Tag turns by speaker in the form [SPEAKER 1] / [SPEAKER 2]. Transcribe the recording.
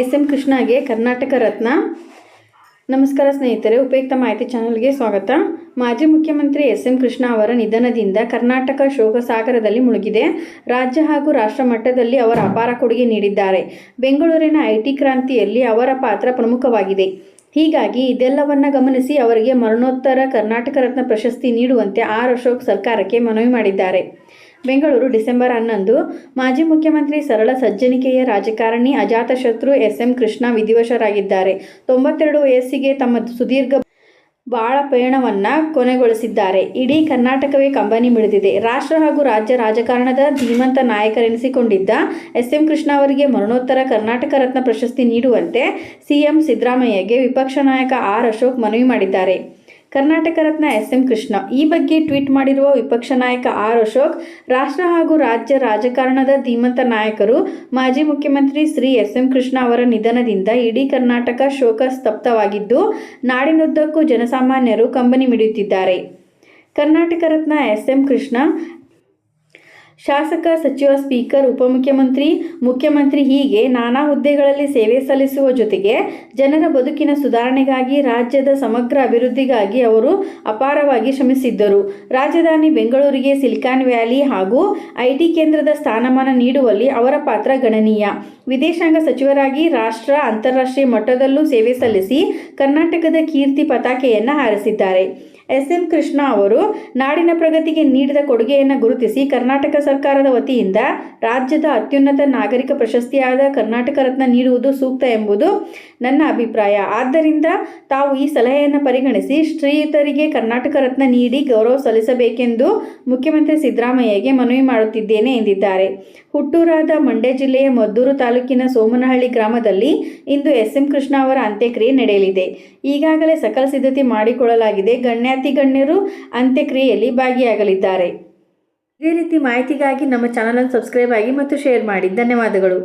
[SPEAKER 1] S M ಕೃಷ್ಣಗೆ ಕರ್ನಾಟಕ ರತ್ನ. ನಮಸ್ಕಾರ ಸ್ನೇಹಿತರೆ, ಉಪಯುಕ್ತ ಮಾಹಿತಿ ಚಾನಲ್ಗೆ ಸ್ವಾಗತ. ಮಾಜಿ ಮುಖ್ಯಮಂತ್ರಿ ಎಸ್ ಎಂ ಕೃಷ್ಣ ಅವರ ನಿಧನದಿಂದ ಕರ್ನಾಟಕ ಶೋಕ ಸಾಗರದಲ್ಲಿ ಮುಳುಗಿದೆ. ರಾಜ್ಯ ಹಾಗೂ ರಾಷ್ಟ್ರ ಮಟ್ಟದಲ್ಲಿ ಅವರ ಅಪಾರ ಕೊಡುಗೆ ನೀಡಿದ್ದಾರೆ. ಬೆಂಗಳೂರಿನ ಐಟಿ ಕ್ರಾಂತಿಯಲ್ಲಿ ಅವರ ಪಾತ್ರ ಪ್ರಮುಖವಾಗಿದೆ. ಹೀಗಾಗಿ ಇದೆಲ್ಲವನ್ನ ಗಮನಿಸಿ ಅವರಿಗೆ ಮರಣೋತ್ತರ ಕರ್ನಾಟಕ ರತ್ನ ಪ್ರಶಸ್ತಿ ನೀಡುವಂತೆ ಆರ್ ಅಶೋಕ್ ಸರ್ಕಾರಕ್ಕೆ ಮನವಿ ಮಾಡಿದ್ದಾರೆ. ಬೆಂಗಳೂರು ಡಿಸೆಂಬರ್ ಹನ್ನೊಂದು. ಮಾಜಿ ಮುಖ್ಯಮಂತ್ರಿ ಸರಳ ಸಜ್ಜನಿಕೆಯ ರಾಜಕಾರಣಿ ಅಜಾತಶತ್ರು ಎಸ್ ಎಂ ಕೃಷ್ಣ ವಿಧಿವಶರಾಗಿದ್ದಾರೆ. ತೊಂಬತ್ತೆರಡು ವಯಸ್ಸಿಗೆ ತಮ್ಮ ಸುದೀರ್ಘ ಬಾಳ ಪಯಣವನ್ನು ಕೊನೆಗೊಳಿಸಿದ್ದಾರೆ. ಇಡೀ ಕರ್ನಾಟಕವೇ ಕಂಬನಿ ಮಿಡಿದಿದೆ. ರಾಷ್ಟ್ರ ಹಾಗೂ ರಾಜ್ಯ ರಾಜಕಾರಣದ ಧೀಮಂತ ನಾಯಕರೆನಿಸಿಕೊಂಡಿದ್ದ ಎಸ್ ಎಂ ಕೃಷ್ಣ ಅವರಿಗೆ ಮರಣೋತ್ತರ ಕರ್ನಾಟಕ ರತ್ನ ಪ್ರಶಸ್ತಿ ನೀಡುವಂತೆ ಸಿಎಂ ಸಿದ್ದರಾಮಯ್ಯಗೆ ವಿಪಕ್ಷ ನಾಯಕ ಆರ್ ಅಶೋಕ್ ಮನವಿ ಮಾಡಿದ್ದಾರೆ. Karnataka Ratna S M Krishna. ಈ ಬಗ್ಗೆ ಟ್ವೀಟ್ ಮಾಡಿರುವ ವಿಪಕ್ಷ ನಾಯಕ ಆರ್ ಅಶೋಕ್, ರಾಷ್ಟ್ರ ಹಾಗೂ ರಾಜ್ಯ ರಾಜಕಾರಣದ ಧೀಮಂತ ನಾಯಕರು, ಮಾಜಿ ಮುಖ್ಯಮಂತ್ರಿ ಶ್ರೀ ಎಸ್ ಎಂ ಕೃಷ್ಣ ಅವರ ನಿಧನದಿಂದ ಇಡೀ ಕರ್ನಾಟಕ ಶೋಕ ಸ್ತಬ್ಧವಾಗಿದ್ದು, ನಾಡಿನುದ್ದಕ್ಕೂ ಜನಸಾಮಾನ್ಯರು ಕಂಬನಿ ಮಿಡಿಯುತ್ತಿದ್ದಾರೆ. ಕರ್ನಾಟಕ ರತ್ನ ಎಸ್ ಎಂ ಕೃಷ್ಣ ಶಾಸಕ, ಸಚಿವ, ಸ್ಪೀಕರ್, ಉಪಮುಖ್ಯಮಂತ್ರಿ, ಮುಖ್ಯಮಂತ್ರಿ ಹೀಗೆ ನಾನಾ ಹುದ್ದೆಗಳಲ್ಲಿ ಸೇವೆ ಸಲ್ಲಿಸುವ ಜೊತೆಗೆ ಜನರ ಬದುಕಿನ ಸುಧಾರಣೆಗಾಗಿ ರಾಜ್ಯದ ಸಮಗ್ರ ಅಭಿವೃದ್ಧಿಗಾಗಿ ಅವರು ಅಪಾರವಾಗಿ ಶ್ರಮಿಸಿದ್ದರು. ರಾಜಧಾನಿ ಬೆಂಗಳೂರಿಗೆ ಸಿಲಿಕಾನ್ ವ್ಯಾಲಿ ಹಾಗೂ ಐಟಿ ಕೇಂದ್ರದ ಸ್ಥಾನಮಾನ ನೀಡುವಲ್ಲಿ ಅವರ ಪಾತ್ರ ಗಣನೀಯ. ವಿದೇಶಾಂಗ ಸಚಿವರಾಗಿ ರಾಷ್ಟ್ರ, ಅಂತಾರಾಷ್ಟ್ರೀಯ ಮಟ್ಟದಲ್ಲೂ ಸೇವೆ ಸಲ್ಲಿಸಿ ಕರ್ನಾಟಕದ ಕೀರ್ತಿ ಪತಾಕೆಯನ್ನು ಹಾರಿಸಿದ್ದಾರೆ. ಎಸ್ ಎಂ ಕೃಷ್ಣ ಅವರು ನಾಡಿನ ಪ್ರಗತಿಗೆ ನೀಡಿದ ಕೊಡುಗೆಯನ್ನು ಗುರುತಿಸಿ ಕರ್ನಾಟಕ ಸರ್ಕಾರದ ವತಿಯಿಂದ ರಾಜ್ಯದ ಅತ್ಯುನ್ನತ ನಾಗರಿಕ ಪ್ರಶಸ್ತಿಯಾದ ಕರ್ನಾಟಕ ರತ್ನ ನೀಡುವುದು ಸೂಕ್ತ ಎಂಬುದು ನನ್ನ ಅಭಿಪ್ರಾಯ. ಆದ್ದರಿಂದ ತಾವು ಈ ಸಲಹೆಯನ್ನು ಪರಿಗಣಿಸಿ ಶ್ರೀಯುತರಿಗೆ ಕರ್ನಾಟಕ ರತ್ನ ನೀಡಿ ಗೌರವ ಸಲ್ಲಿಸಬೇಕೆಂದು ಮುಖ್ಯಮಂತ್ರಿ ಸಿದ್ದರಾಮಯ್ಯಗೆ ಮನವಿ ಮಾಡುತ್ತಿದ್ದೇನೆ ಎಂದಿದ್ದಾರೆ. ಹುಟ್ಟೂರಾದ ಮಂಡ್ಯ ಜಿಲ್ಲೆಯ ಮದ್ದೂರು ತಾಲೂಕಿನ ಸೋಮನಹಳ್ಳಿ ಗ್ರಾಮದಲ್ಲಿ ಇಂದು ಎಸ್ ಎಂ ಕೃಷ್ಣ ಅವರ ಅಂತ್ಯಕ್ರಿಯೆ ನಡೆಯಲಿದೆ. ಈಗಾಗಲೇ ಸಕಲ ಸಿದ್ಧತೆ ಮಾಡಿಕೊಳ್ಳಲಾಗಿದೆ. ಗಣ್ಯಾತಿ ಗಣ್ಯರು ಅಂತ್ಯಕ್ರಿಯೆಯಲ್ಲಿ ಭಾಗಿಯಾಗಲಿದ್ದಾರೆ. ಇದೇ ರೀತಿ ಮಾಹಿತಿಗಾಗಿ ನಮ್ಮ ಚಾನಲನ್ನು ಸಬ್ಸ್ಕ್ರೈಬ್ ಆಗಿ ಮತ್ತು ಶೇರ್ ಮಾಡಿ. ಧನ್ಯವಾದಗಳು.